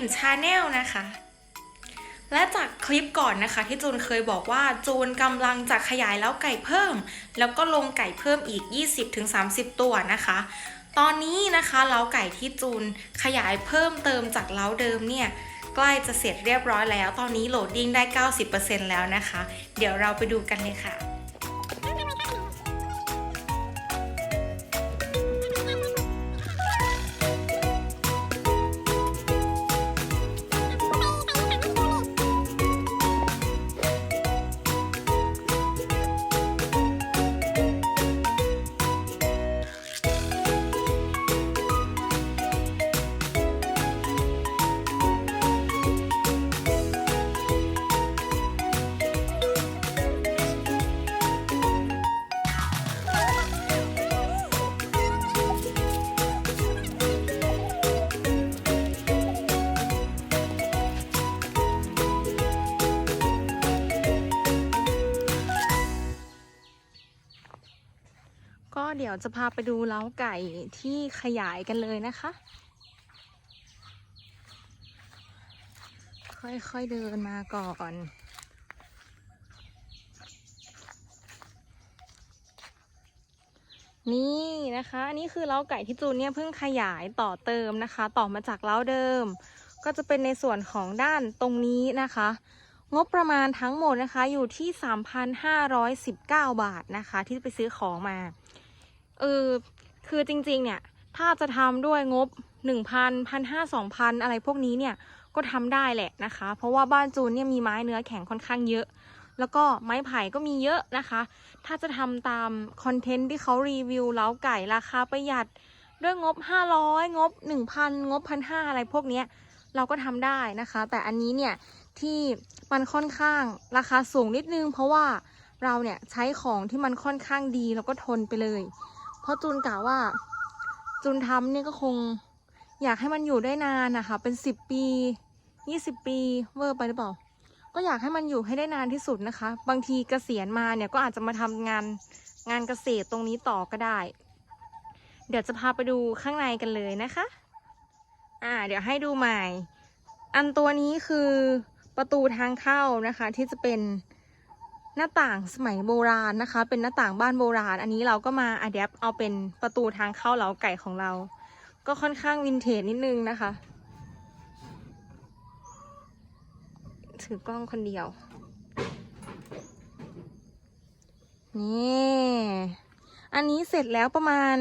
มชาแนลนะคะ และจากคลิปก่อนนะคะ ที่จูนเคยบอกว่าจูนกำลังจะขยายเล้าไก่เพิ่ม แล้วก็ลงไก่เพิ่มอีก 20-30 ตัวนะคะ ตอนนี้นะคะเล้าไก่ที่จูนขยายเพิ่มเติมจากเล้าเดิมเนี่ยใกล้จะเสร็จเรียบร้อยแล้ว ตอนนี้โหลดดิ้งได้ 90%แล้วนะคะ เดี๋ยวเราไปดูกันเลยค่ะ เดี๋ยวจะพาไปดูเล้าไก่ที่ขยายกันเลยนะคะ ค่อยๆเดินมาก่อนนี่นะคะอันนี้คือเล้าไก่ที่จูนเนี่ยเพิ่งขยายต่อเติมนะคะ ต่อมาจากเล้าเดิม ก็จะเป็นในส่วนของด้านตรงนี้นะคะ งบประมาณทั้งหมดนะคะอยู่ที่ 3,519 บาทนะคะ ที่ไปซื้อของมา เออคือจริง ๆ เนี่ย ถ้าจะทำด้วยงบ 1,000 1,500 2,000 อะไรพวกนี้เนี่ยก็ทำได้แหละนะคะ เพราะว่าบ้านจูนเนี่ยมีไม้เนื้อแข็งค่อนข้างเยอะ แล้วก็ไม้ไผ่ก็มีเยอะนะคะ ถ้าจะทำตามคอนเทนต์ที่เขารีวิวเล้าไก่ราคาประหยัดด้วยงบ 500 งบ 1,000 งบ 1,500 อะไรพวกนี้เราก็ทำได้นะคะ แต่อันนี้เนี่ยที่มันค่อนข้างราคาสูงนิดนึง เพราะว่าเราเนี่ยใช้ของที่มันค่อนข้างดีแล้วก็ทนไปเลย เพราะจูนกะว่า จูนทำเนี่ยก็คงอยากให้มันอยู่ได้นานนะคะ เป็นสิบปียี่สิบปีเวอร์ไปหรือเปล่า ก็อยากให้มันอยู่ให้ได้นานที่สุดนะคะ บางทีเกษียณมาเนี่ยก็อาจจะมาทำงานงานเกษตรตรงนี้ต่อก็ได้ เดี๋ยวจะพาไปดูข้างในกันเลยนะคะ อ่า เดี๋ยวให้ดูใหม่ อันตัวนี้คือประตูทางเข้านะคะ ที่จะเป็น หน้าต่างสมัยโบราณนะคะ เป็นหน้าต่างบ้านโบราณ อันนี้เราก็มาอัดแอปเอาเป็นประตูทางเข้าเหลาไก่ของเรา ก็ค่อนข้างวินเทจนิดนึงนะคะ ถือกล้องคนเดียว นี่ อันนี้เสร็จแล้วประมาณ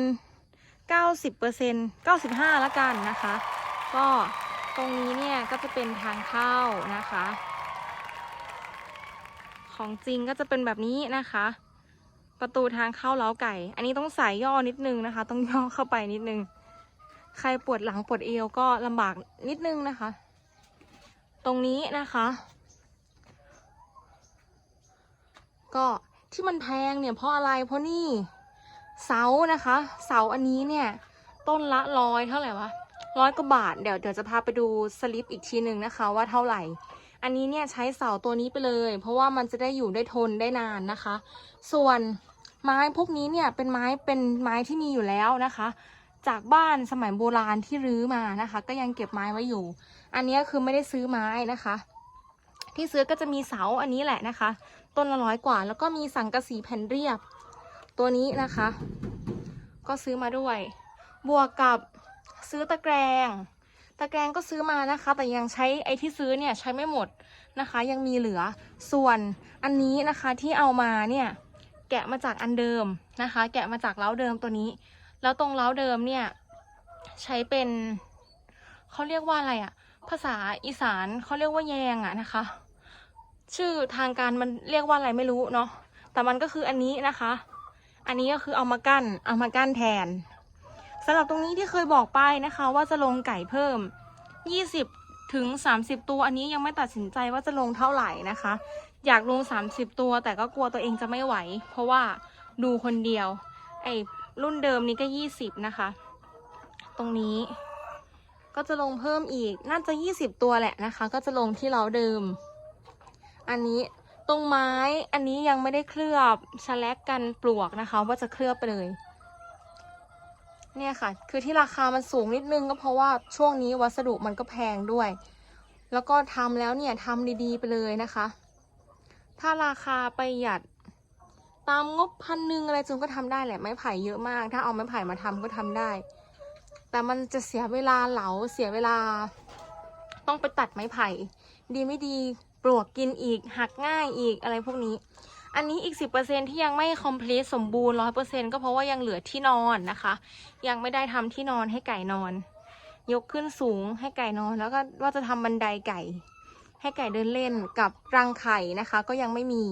90% 95 ละกันนะคะ ก็ตรงนี้เนี่ยก็จะเป็นทางเข้านะคะ ของจริงก็จะเป็นแบบนี้นะคะ ประตูทางเข้าเล้าไก่ อันนี้ต้องใส่ย่อนิดนึงนะคะ ต้องย่อเข้าไปนิดนึง ใครปวดหลังปวดเอวก็ลำบากนิดนึงนะคะ ตรงนี้นะคะ ก็ที่มันแพงเนี่ยเพราะอะไรเพราะนี่เสานะคะ เสาอันนี้เนี่ย ต้นละร้อยเท่าไหร่วะร้อยกว่าบาทเดี๋ยวเดี๋ยวจะพาไปดูสลิปอีกทีหนึ่งนะคะ ว่าเท่าไหร่ อันนี้เนี่ยใช้เสาตัวนี้ไปเลย เพราะว่ามันจะได้อยู่ได้ทนได้นานนะคะ ส่วนไม้พวกนี้เนี่ยเป็นไม้เป็นไม้ที่มีอยู่แล้วนะคะ จากบ้านสมัยโบราณที่รื้อมานะคะ ก็ยังเก็บไม้ไว้อยู่ อันนี้คือไม่ได้ซื้อไม้นะคะ ที่ซื้อก็จะมีเสาอันนี้แหละนะคะ ต้นละร้อยกว่า แล้วก็มีสังกะสีแผ่นเรียบ ตัวนี้นะคะ ก็ซื้อมาด้วย บวกกับซื้อตะแกรง ตะแกรงก็ซื้อมานะคะ แต่ยังใช้ไอ้ที่ซื้อเนี่ยใช้ไม่หมดนะคะ ยังมีเหลือส่วนอันนี้นะคะที่เอามาเนี่ยแกะมาจากอันเดิมนะคะ แกะมาจากเล้าเดิมตัวนี้ แล้วตรงเล้าเดิมเนี่ยใช้เป็นเขาเรียกว่าอะไรอะภาษาอีสานเขาเรียกว่าแยงอะนะคะ ชื่อทางการมันเรียกว่าอะไรไม่รู้เนาะแต่มันก็คืออันนี้นะคะ อันนี้ก็คือเอามากั้นเอามากั้นแทนำหรับตรงนี้ที่เคยบอกไปนะคะ ว่าจะลงไก่เพิ่ม 20ถึง30 ตัวอันนี้ยังไม่ตัดสินใจว่าจะลงเท่าไหร่นะคะ อยากลง 30 ตัวแต่ก็กลัวตัวเองจะไม่ไหว เพราะว่าดูคนเดียว ไอ้รุ่นเดิมนี้ก็ 20 นะคะ ตรงนี้ก็จะลงเพิ่มอีกน่าจะ 20 ตัวแหละนะคะ ก็จะลงที่เราเดิม อันนี้ตรงไม้อันนี้ยังไม่ได้เคลือบชะแลกกันปลวกนะคะ ว่าจะเคลือบไปเลย เนี่ยค่ะ คือที่ราคามันสูงนิดนึงก็เพราะว่าช่วงนี้วัสดุมันก็แพงด้วย แล้วก็ทำแล้วเนี่ยทำดีๆไปเลยนะคะ ถ้าราคาประหยัดตามงบพันหนึ่งอะไรจูนก็ทำได้แหละไม้ไผ่เยอะมาก ถ้าเอาไม้ไผ่มาทำก็ทำได้ แต่มันจะเสียเวลาเหลาเสียเวลา ต้องไปตัดไม้ไผ่ ดีไม่ดีปลวกกินอีกหักง่ายอีกอะไรพวกนี้ อันนี้อีก 10%ที่ยังไม่ complete สมบูรณ์ 100%ก็เพราะว่ายังเหลือที่นอนนะคะ ยังไม่ได้ทำที่นอนให้ไก่นอน ยกขึ้นสูงให้ไก่นอน แล้วก็ว่าจะทำบันไดไก่ ให้ไก่เดินเล่นกับรังไข่นะคะ ก็ยังไม่มี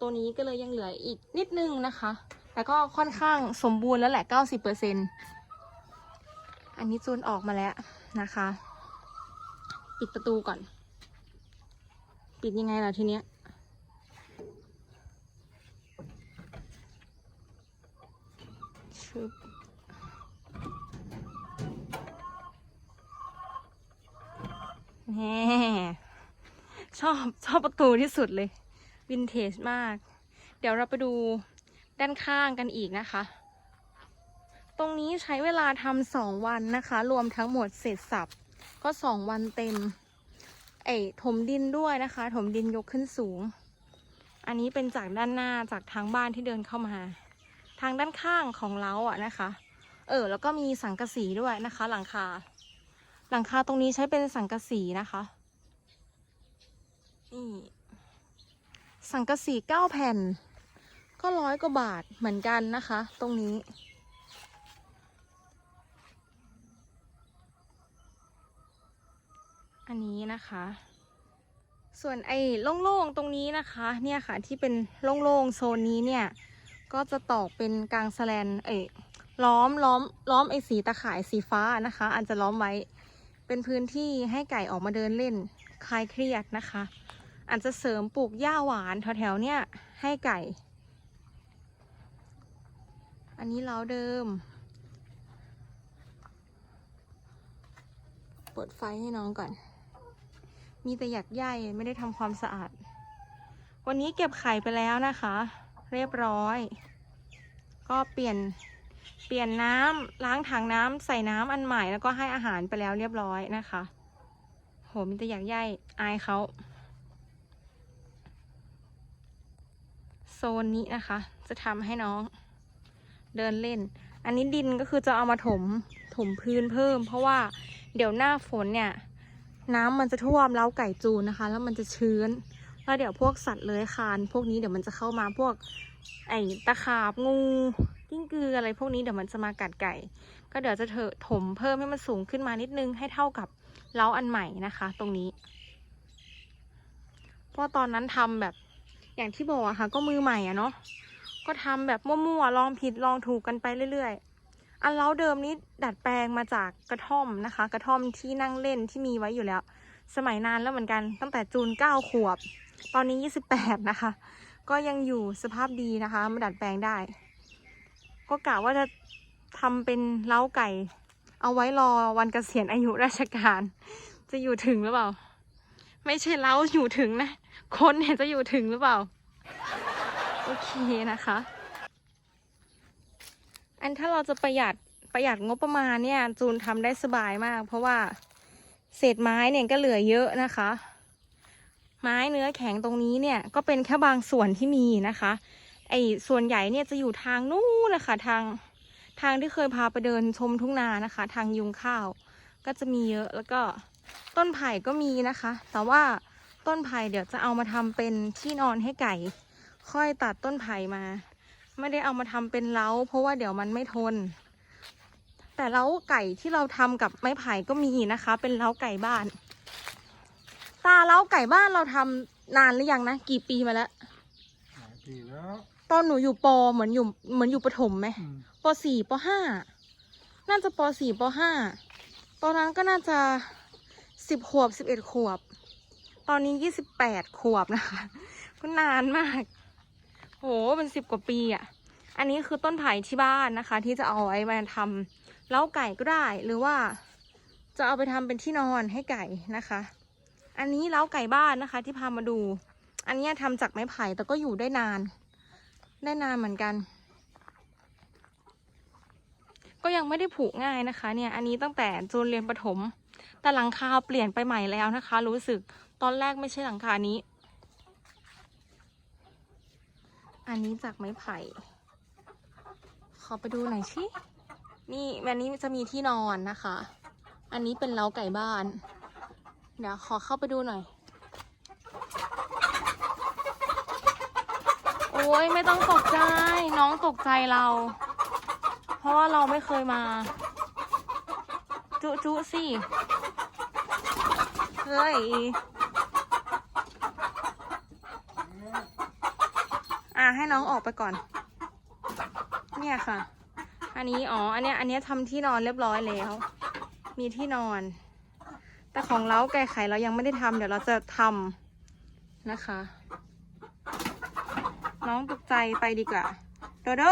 ตัวนี้ก็เลยยังเหลืออีกนิดนึงนะคะ แต่ก็ค่อนข้างสมบูรณ์แล้วแหละ 90%อันนี้จูนออกมาแล้วนะคะ ปิดประตูก่อน ปิดยังไงล่ะทีเนี้ยึบแน่ชอบชอบประตูที่สุดเลย วินเทจมาก เดี๋ยวเราไปดูด้านข้างกันอีกนะคะ ตรงนี้ใช้เวลาทำสองวันนะคะ รวมทั้งหมดเสร็จสับ ก็สองวันเต็ม เอ้ยถมดินด้วยนะคะ ถมดินยกขึ้นสูง อันนี้เป็นจากด้านหน้าจากทางบ้านที่เดินเข้ามา ทางด้านข้างของเล้าอะนะคะ เออ แล้วก็มีสังกะสีด้วยนะคะ หลังคา หลังคาตรงนี้ใช้เป็นสังกะสีนะคะนี่สังกะสีเก้าแผ่น ก็ร้อยกว่าบาทเหมือนกันนะคะ ตรงนี้อันนี้นะคะ ส่วนไอ้โล่งๆตรงนี้นะคะ เนี่ยค่ะที่เป็นโล่งๆโซนนี้เนี่ย ก็จะตอกเป็นกลางแสแลนเอ้ล้อมล้อมล้อมไอ้สีตะข่ายสีฟ้านะคะอาจจะล้อมไว้เป็นพื้นที่ให้ไก่ออกมาเดินเล่นคลายเครียดนะคะอาจจะเสริมปลูกหญ้าหวานแถวๆเนี่ยให้ไก่ อันนี้เล้าเดิม เปิดไฟให้น้องก่อน มีแต่หยักใยไม่ได้ทำความสะอาด วันนี้เก็บไข่ไปแล้วนะคะ เรียบร้อย ก็เปลี่ยนเปลี่ยนน้ำล้างถังน้ำใส่น้ำอันใหม่แล้วก็ให้อาหารไปแล้วเรียบร้อยนะคะ โหมีแต่อยากใยอายเขาโซนนี้นะคะ จะทำให้น้องเดินเล่น อันนี้ดินก็คือจะเอามาถมถมพื้นเพิ่ม เพราะว่าเดี๋ยวหน้าฝนเนี่ย น้ำมันจะท่วมเล้าไก่จูนนะคะ แล้วมันจะชื้น แล้วเดี๋ยวพวกสัตว์เลื้อยคลาน พวกนี้เดี๋ยวมันจะเข้ามาพวก ไอ้ตะขาบงูกิ้งกืออะไรพวกนี้เดี๋ยวมันจะมากัดไก่ ก็เดี๋ยวจะเถอะถมเพิ่มให้มันสูงขึ้นมานิดนึงให้เท่ากับเล้าอันใหม่นะคะ ตรงนี้ เพราะตอนนั้นทำแบบอย่างที่บอกอะค่ะ ก็มือใหม่อะเนาะก็ทำแบบมั่วๆลองผิดลองถูกกันไปเรื่อยๆ อันเล้าเดิมนี้ดัดแปลงมาจากกระท่อมนะคะ กระท่อมที่นั่งเล่นที่มีไว้อยู่แล้ว สมัยนานแล้วเหมือนกันตั้งแต่จูนเก้าขวบ ตอนนี้ยี่สิบแปดนะคะ ก็ยังอยู่สภาพดีนะคะ มาดัดแปลงได้ ก็กะว่าจะทำเป็นเล้าไก่ เอาไว้รอวันเกษียณอายุราชการ จะอยู่ถึงหรือเปล่า ไม่ใช่เล้าอยู่ถึงนะ คนเนี่ยจะอยู่ถึงหรือเปล่า โอเคนะคะ อันถ้าเราจะประหยัดประหยัดงบประมาณเนี่ย จูนทำได้สบายมาก เพราะว่าเศษไม้เนี่ยก็เหลือเยอะนะคะ ไม้เนื้อแข็งตรงนี้เนี่ยก็เป็นแค่บางส่วนที่มีนะคะ ไอ้ส่วนใหญ่เนี่ยจะอยู่ทางนู้นนะคะทางทางที่เคยพาไปเดินชมทุ่งนานะคะ ทางยุงข้าว ก็จะมีเยอะแล้วก็ต้นไผ่ก็มีนะคะ แต่ว่าต้นไผ่เดี๋ยวจะเอามาทำเป็นที่นอนให้ไก่ ค่อยตัดต้นไผ่มา ไม่ได้เอามาทำเป็นเล้า เพราะว่าเดี๋ยวมันไม่ทน แต่เล้าไก่ที่เราทำกับไม้ไผ่ก็มีนะคะ เป็นเล้าไก่บ้าน ตาเล้าไก่บ้านเราทำนานหรือยังนะ กี่ปีมาแล้ว หลายปีแล้วตอนหนูอยู่ปอเหมือนอยู่เหมือนอยู่ประถมไหมอืมปสี่ปห้าน่าจะปสี่ปห้าตอนนั้นก็น่าจะสิบขวบสิบเอ็ดขวบ ตอนนี้ยี่สิบแปดขวบนะคะ ก็นานมาก โหเป็นสิบกว่าปีอะ่ะ อันนี้คือต้นไผ่ที่บ้านนะคะ ที่จะเอาไว้มาทำเล้าไก่ก็ได้ หรือว่า จะเอาไปทำเป็นที่นอนให้ไก่นะคะ อันนี้เล้าไก่บ้านนะคะ ที่พามาดู อันนี้ทำจากไม้ไผ่แต่ก็อยู่ได้นาน ได้นานเหมือนกันก็ก็ยังไม่ได้ผุง่ายนะคะ เนี่ย อันนี้ตั้งแต่จูนเรียนประถม แต่หลังคาเปลี่ยนไปใหม่แล้วนะคะ รู้สึกตอนแรกไม่ใช่หลังคานี้ อันนี้จากไม้ไผ่ ขอไปดูหน่อยชินี่วันนี้จะมีที่นอนนะคะ อันนี้เป็นเล้าไก่บ้าน เดี๋ยวขอเข้าไปดูหน่อย โอ้ยไม่ต้องตกใจ น้องตกใจเรา เพราะว่าเราไม่เคยมา จุจุสิ เฮ้ย อะให้น้องออกไปก่อน เนี่ยค่ะ อันนี้อ๋อ อันเนี้ยอันเนี้ยทำที่นอนเรียบร้อยแล้ว มีที่นอน แต่ของเราไก่ไข่เรายังไม่ได้ทำเดี๋ยวเราจะทำนะคะ น้องตกใจไปดีกว่า โดโด